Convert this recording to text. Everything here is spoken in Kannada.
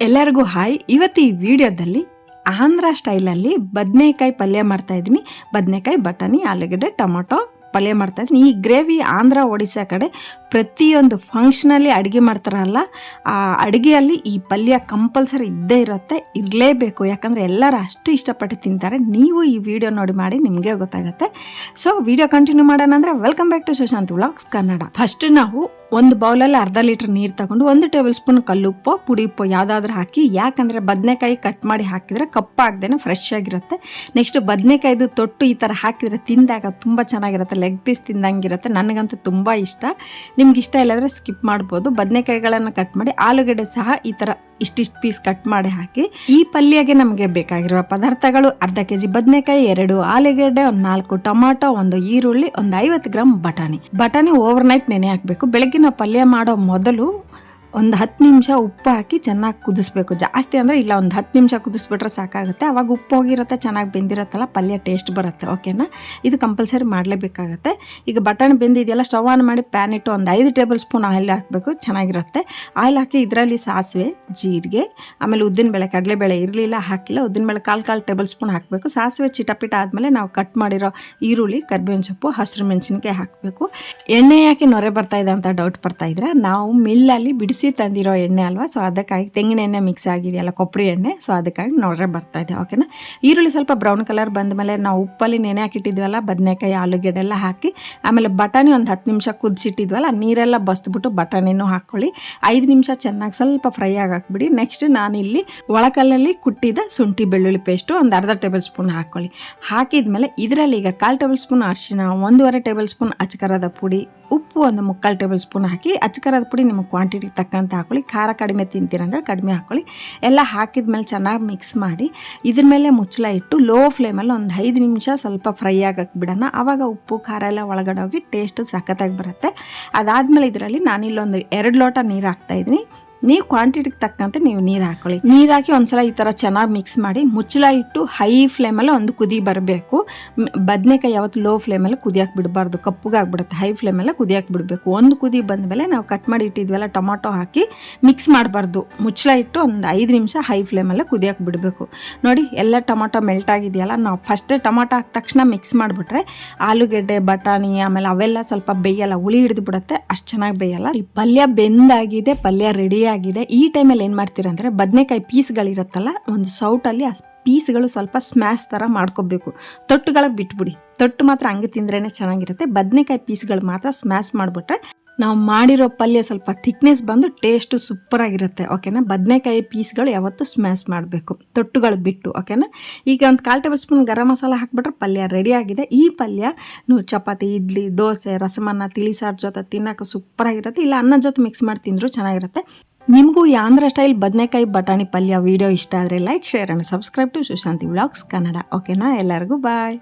ಎಲ್ಲರಿಗೂ ಹಾಯ್. ಇವತ್ತು ಈ ವಿಡಿಯೋದಲ್ಲಿ ಆಂಧ್ರ ಸ್ಟೈಲಲ್ಲಿ ಬದನೆಕಾಯಿ ಪಲ್ಯ ಮಾಡ್ತಾ ಇದ್ದೀನಿ. ಬದನೆಕಾಯಿ, ಬಟಾಣಿ, ಆಲೂಗಡ್ಡೆ, ಟೊಮೊಟೊ ಪಲ್ಯ ಮಾಡ್ತಾ ಇದ್ದೀನಿ. ಈ ಗ್ರೇವಿ ಆಂಧ್ರ ಒಡಿಶಾ ಕಡೆ ಪ್ರತಿಯೊಂದು ಫಂಕ್ಷನಲ್ಲಿ ಅಡುಗೆ ಮಾಡ್ತಾರಲ್ಲ, ಆ ಅಡುಗೆಯಲ್ಲಿ ಈ ಪಲ್ಯ ಕಂಪಲ್ಸರಿ ಇದ್ದೇ ಇರುತ್ತೆ, ಇರಲೇಬೇಕು. ಯಾಕಂದರೆ ಎಲ್ಲರೂ ಅಷ್ಟು ಇಷ್ಟಪಟ್ಟು ತಿಂತಾರೆ. ನೀವು ಈ ವಿಡಿಯೋ ನೋಡಿ ಮಾಡಿ, ನಿಮಗೆ ಗೊತ್ತಾಗುತ್ತೆ. ಸೊ ವಿಡಿಯೋ ಕಂಟಿನ್ಯೂ ಮಾಡೋಣ ಅಂದರೆ welcome back to Sushant vlogs Kannada first ನಾವು ಒಂದು ಬೌಲಲ್ಲಿ ಅರ್ಧ ಲೀಟ್ರ್ ನೀರು ತಗೊಂಡು, ಒಂದು ಟೇಬಲ್ ಸ್ಪೂನ್ ಕಲ್ಲುಪ್ಪು ಪುಡಿ ಉಪ್ಪು ಯಾವುದಾದ್ರೂ ಹಾಕಿ, ಯಾಕಂದರೆ ಬದನೆಕಾಯಿ ಕಟ್ ಮಾಡಿ ಹಾಕಿದರೆ ಕಪ್ಪಾಗ್ದೇ ಫ್ರೆಶ್ ಆಗಿರುತ್ತೆ. ನೆಕ್ಸ್ಟ್ ಬದನೆಕಾಯ್ದು ತೊಟ್ಟು ಈ ಥರ ಹಾಕಿದರೆ ತಿಂದಾಗ ತುಂಬ ಚೆನ್ನಾಗಿರುತ್ತೆ ಲೆಗ್ ಪೀಸ್ ತಿಂದಂಗಿರುತ್ತೆ. ನನಗಂತೂ ತುಂಬ ಇಷ್ಟ. ನಿಮ್ಗೆ ಇಷ್ಟ ಇಲ್ಲಾಂದರೆ ಸ್ಕಿಪ್ ಮಾಡ್ಬೋದು. ಬದನೆಕಾಯಿಗಳನ್ನು ಕಟ್ ಮಾಡಿ ಆಲೂಗಡ್ಡೆ ಸಹ ಈ ಥರ ಇಷ್ಟಿಷ್ಟು ಪೀಸ್ ಕಟ್ ಮಾಡಿ ಹಾಕಿ, ಈ ಪಲ್ಯಗೆ ನಮಗೆ ಬೇಕಾಗಿರುವ ಪದಾರ್ಥಗಳು ಅರ್ಧ ಕೆ ಜಿ ಬದನೆಕಾಯಿ, ಎರಡು ಆಲೂಗಡ್ಡೆ, ಒಂದು ನಾಲ್ಕು ಟೊಮಾಟೊ, ಒಂದು ಈರುಳ್ಳಿ, ಒಂದು ಐವತ್ತು ಗ್ರಾಮ್ ಬಟಾಣಿ. ಬಟಾಣಿ ಓವರ್ ನೈಟ್ ನೆನೆ ಹಾಕಬೇಕು. ಬೆಳಗ್ಗೆ ನಾವು ಪಲ್ಯ ಮಾಡೋ ಮೊದಲು ಒಂದು ಹತ್ತು ನಿಮಿಷ ಉಪ್ಪು ಹಾಕಿ ಚೆನ್ನಾಗಿ ಕುದಿಸ್ಬೇಕು. ಜಾಸ್ತಿ ಅಂದರೆ ಇಲ್ಲ, ಒಂದು ಹತ್ತು ನಿಮಿಷ ಕುದಿಸ್ಬಿಟ್ರೆ ಸಾಕಾಗುತ್ತೆ. ಅವಾಗ ಉಪ್ಪು ಹೋಗಿರುತ್ತೆ, ಚೆನ್ನಾಗಿ ಬೆಂದಿರುತ್ತಲ್ಲ, ಪಲ್ಯ ಟೇಸ್ಟ್ ಬರುತ್ತೆ ಓಕೆನಾ ಇದು ಕಂಪಲ್ಸರಿ ಮಾಡಲೇಬೇಕಾಗತ್ತೆ. ಈಗ ಬಟಾಣಿ ಬೆಂದಿದೆಯಲ್ಲ, ಸ್ಟವ್ ಆನ್ ಮಾಡಿ ಪ್ಯಾನ್ ಇಟ್ಟು ಒಂದು ಐದು ಟೇಬಲ್ ಸ್ಪೂನ್ ಆಯಿಲ್ ಹಾಕಬೇಕು, ಚೆನ್ನಾಗಿರುತ್ತೆ. ಆಯಿಲ್ ಹಾಕಿ ಇದರಲ್ಲಿ ಸಾಸಿವೆ, ಜೀರಿಗೆ, ಆಮೇಲೆ ಉದ್ದಿನಬೇಳೆ, ಕಡಲೆಬೇಳೆ ಇರಲಿಲ್ಲ, ಹಾಕಿಲ್ಲ. ಉದ್ದಿನಬೇಳೆ ಕಾಲು ಕಾಲು ಟೇಬಲ್ ಸ್ಪೂನ್ ಹಾಕಬೇಕು. ಸಾಸಿವೆ ಚಿಟಪಿಟ ಆದಮೇಲೆ ನಾವು ಕಟ್ ಮಾಡಿರೋ ಈರುಳ್ಳಿ, ಕರ್ಬೇವಿನ ಸೊಪ್ಪು, ಹಸಿರು ಮೆಣಸಿನ್ಕಾಯಿ ಹಾಕಬೇಕು. ಎಣ್ಣೆ ಯಾಕೆ ನೊರೆ ಬರ್ತಾ ಇದೆ ಅಂತ ಡೌಟ್ ಬರ್ತಾ ಇದ್ರೆ, ನಾವು ಮಿಲ್ಲಲ್ಲಿ ಬಿಡಿಸಿ ತಂದಿರೋ ಎಣ್ಣೆ ಅಲ್ವಾ? ಸೊ ಅದಕ್ಕಾಗಿ ತೆಂಗಿನ ಎಣ್ಣೆ ಮಿಕ್ಸ್ ಆಗಿದೆಯಲ್ಲ, ಕೊಬ್ಬರಿ ಎಣ್ಣೆ. ಸೊ ಅದಕ್ಕಾಗಿ ನೋಡ್ರೆ ಬರ್ತಾ ಇದೆ ಓಕೆನಾ ಈರುಳ್ಳಿ ಸ್ವಲ್ಪ ಬ್ರೌನ್ ಕಲರ್ ಬಂದ ಮೇಲೆ ನಾವು ಉಪ್ಪಲ್ಲಿ ನೆನೆ ಹಾಕಿಟ್ಟಿದ್ವಲ್ಲ, ಬದನೆಕಾಯಿ ಆಲೂಗೆಡ್ಡೆ ಎಲ್ಲ ಹಾಕಿ, ಆಮೇಲೆ ಬಟಾಣಿ ಒಂದು ಹತ್ತು ನಿಮಿಷ ಕುದಿಸಿಟ್ಟಿದ್ವಲ್ಲ ನೀರೆಲ್ಲ ಬಸ್ದ್ಬಿಟ್ಟು ಬಟಾಣಿನೂ ಹಾಕ್ಕೊಳ್ಳಿ ಐದು ನಿಮಿಷ ಚೆನ್ನಾಗಿ ಸ್ವಲ್ಪ ಫ್ರೈ ಆಗಿ ಹಾಕ್ಬಿಡಿ ನೆಕ್ಸ್ಟ್ ನಾನಿಲ್ಲಿ ಒಳಕಲ್ಲಲ್ಲಿ ಕುಟ್ಟಿದ ಶುಂಠಿ ಬೆಳ್ಳುಳ್ಳಿ ಪೇಸ್ಟು ಒಂದು ಅರ್ಧ ಟೇಬಲ್ ಸ್ಪೂನ್ ಹಾಕ್ಕೊಳ್ಳಿ ಹಾಕಿದ್ಮೇಲೆ ಇದರಲ್ಲಿ ಈಗ ಕಾಲು ಟೇಬಲ್ ಸ್ಪೂನ್ ಅರಿಶಿನ ಒಂದೂವರೆ ಟೇಬಲ್ ಸ್ಪೂನ್ ಅಚ್ಚಕರದ ಪುಡಿ, ಉಪ್ಪು ಒಂದು ಮುಕ್ಕಾಲು ಟೇಬಲ್ ಸ್ಪೂನ್ ಹಾಕಿ ಅಚ್ಚಕರದ ಪುಡಿ ನಿಮ್ಮ ಕ್ವಾಂಟಿಟಿ ತಕ್ಕಂತ ಹಾಕೊಳ್ಳಿ. ಖಾರ ಕಡಿಮೆ ತಿಂತೀರಂದ್ರೆ ಕಡಿಮೆ ಹಾಕ್ಕೊಳ್ಳಿ ಎಲ್ಲ ಹಾಕಿದ್ಮೇಲೆ ಚೆನ್ನಾಗಿ ಮಿಕ್ಸ್ ಮಾಡಿ, ಇದ್ರ ಮೇಲೆ ಮುಚ್ಚಳ ಇಟ್ಟು ಲೋ ಫ್ಲೇಮಲ್ಲಿ ಒಂದು ಐದು ನಿಮಿಷ ಸ್ವಲ್ಪ ಫ್ರೈ ಆಗಕ್ಕೆ ಬಿಡೋಣ. ಆವಾಗ ಉಪ್ಪು, ಖಾರ ಎಲ್ಲ ಒಳಗಡೆ ಹೋಗಿ ಟೇಸ್ಟ್ ಸಖತ್ತಾಗಿ ಬರುತ್ತೆ. ಅದಾದಮೇಲೆ ಇದರಲ್ಲಿ ನಾನಿಲ್ಲೊಂದು ಎರಡು ಲೋಟ ನೀರು ಹಾಕ್ತಾಯಿದ್ದೀನಿ ನೀವು ಕ್ವಾಂಟಿಟಿಗೆ ತಕ್ಕಂತೆ ನೀವು ನೀರು ಹಾಕೊಳ್ಳಿ. ನೀರು ಹಾಕಿ ಒಂದ್ಸಲ ಈ ಥರ ಚೆನ್ನಾಗಿ ಮಿಕ್ಸ್ ಮಾಡಿ ಮುಚ್ಚಳ ಇಟ್ಟು ಹೈ ಫ್ಲೇಮಲ್ಲಿ ಒಂದು ಕುದಿ ಬರಬೇಕು. ಬದನೆಕಾಯಿ ಯಾವತ್ತು ಲೋ ಫ್ಲೇಮಲ್ಲಿ ಕುದಿಯಕ್ಕೆ ಬಿಡಬಾರ್ದು ಕಪ್ಪಗಾಗ್ಬಿಡುತ್ತೆ ಹೈ ಫ್ಲೇಮಲ್ಲಿ ಕುದಿಯಕ್ಕೆ ಬಿಡಬೇಕು ಒಂದು ಕುದಿ ಬಂದ ಮೇಲೆ ನಾವು ಕಟ್ ಮಾಡಿ ಇಟ್ಟಿದ್ವಲ್ಲ ಟೊಮಾಟೊ ಹಾಕಿ ಮಿಕ್ಸ್ ಮಾಡಬಾರ್ದು. ಮುಚ್ಚಳ ಇಟ್ಟು ಒಂದು ಐದು ನಿಮಿಷ ಹೈ ಫ್ಲೇಮಲ್ಲೇ ಕುದಿಯಕ್ಕೆ ಬಿಡಬೇಕು ನೋಡಿ, ಎಲ್ಲ ಟೊಮಾಟೊ ಮೆಲ್ಟ್ ಆಗಿದೆಯಲ್ಲ, ನಾವು ಫಸ್ಟ್ ಟೊಮಾಟೊ ಹಾಕಿದ ತಕ್ಷಣ ಮಿಕ್ಸ್ ಮಾಡಿಬಿಟ್ರೆ ಆಲೂಗೆಡ್ಡೆ, ಬಟಾಣಿ, ಆಮೇಲೆ ಅವೆಲ್ಲ ಸ್ವಲ್ಪ ಬೇಯಲ್ಲ, ಹುಳಿ ಹಿಡಿದು ಬಿಡುತ್ತೆ, ಅಷ್ಟು ಚೆನ್ನಾಗಿ ಬೇಯಲ್ಲ. ಈ ಪಲ್ಯ ಬೆಂದಾಗಿದೆ, ಪಲ್ಯ ರೆಡಿ ಆಗಿದೆ. ಈ ಟೈಮಲ್ಲಿ ಏನು ಮಾಡ್ತೀರಾ ಅಂದರೆ ಬದನೆಕಾಯಿ ಪೀಸ್ಗಳಿರುತ್ತಲ್ಲ, ಒಂದು ಸೌಟಲ್ಲಿ ಆ ಪೀಸ್ಗಳು ಸ್ವಲ್ಪ ಸ್ಮ್ಯಾಶ್ ಥರ ಮಾಡ್ಕೋಬೇಕು. ತೊಟ್ಟುಗಳಿಗೆ ಬಿಟ್ಬಿಡಿ. ತೊಟ್ಟು ಮಾತ್ರ ಹಂಗೆ ತಿಂದ್ರೇ ಚೆನ್ನಾಗಿರುತ್ತೆ. ಬದನೆಕಾಯಿ ಪೀಸ್ಗಳು ಮಾತ್ರ ಸ್ಮ್ಯಾಶ್ ಮಾಡಿಬಿಟ್ರೆ ನಾವು ಮಾಡಿರೋ ಪಲ್ಯ ಸ್ವಲ್ಪ ಥಿಕ್ನೆಸ್ ಬಂದು ಟೇಸ್ಟು ಸೂಪರಾಗಿರುತ್ತೆ, ಓಕೆನಾ? ಬದನೆಕಾಯಿ ಪೀಸ್ಗಳು ಯಾವತ್ತೂ ಸ್ಮ್ಯಾಶ್ ಮಾಡಬೇಕು. ತೊಟ್ಟುಗಳು ಬಿಟ್ಟು, ಓಕೆನಾ? ಈಗ ಒಂದು ಕಾಲು ಟೇಬಲ್ ಸ್ಪೂನ್ ಗರಂ ಮಸಾಲ ಹಾಕ್ಬಿಟ್ರೆ ಪಲ್ಯ ರೆಡಿ ಆಗಿದೆ. ಈ ಪಲ್ಯ ನೀವು ಚಪಾತಿ, ಇಡ್ಲಿ, ದೋಸೆ, ರಸಮನ್ನ, ತಿಳಿ ಸಾರು ಜೊತೆ ತಿನ್ನೋಕೆ ಸೂಪರಾಗಿರುತ್ತೆ. ಇಲ್ಲ ಅನ್ನ ಜೊತೆ ಮಿಕ್ಸ್ ಮಾಡಿ ತಿಂದರೂ ಚೆನ್ನಾಗಿರುತ್ತೆ. ನಿಮಗೂ ಆಂಧ್ರ ಸ್ಟೈಲ್ ಬದನೆಕಾಯಿ ಬಟಾಣಿ ಪಲ್ಯ ವಿಡಿಯೋ ಇಷ್ಟ ಆದರೆ like share and subscribe to Sushanti vlogs Kannada ಓಕೆನಾ ಎಲ್ಲರಿಗೂ ಬಾಯ್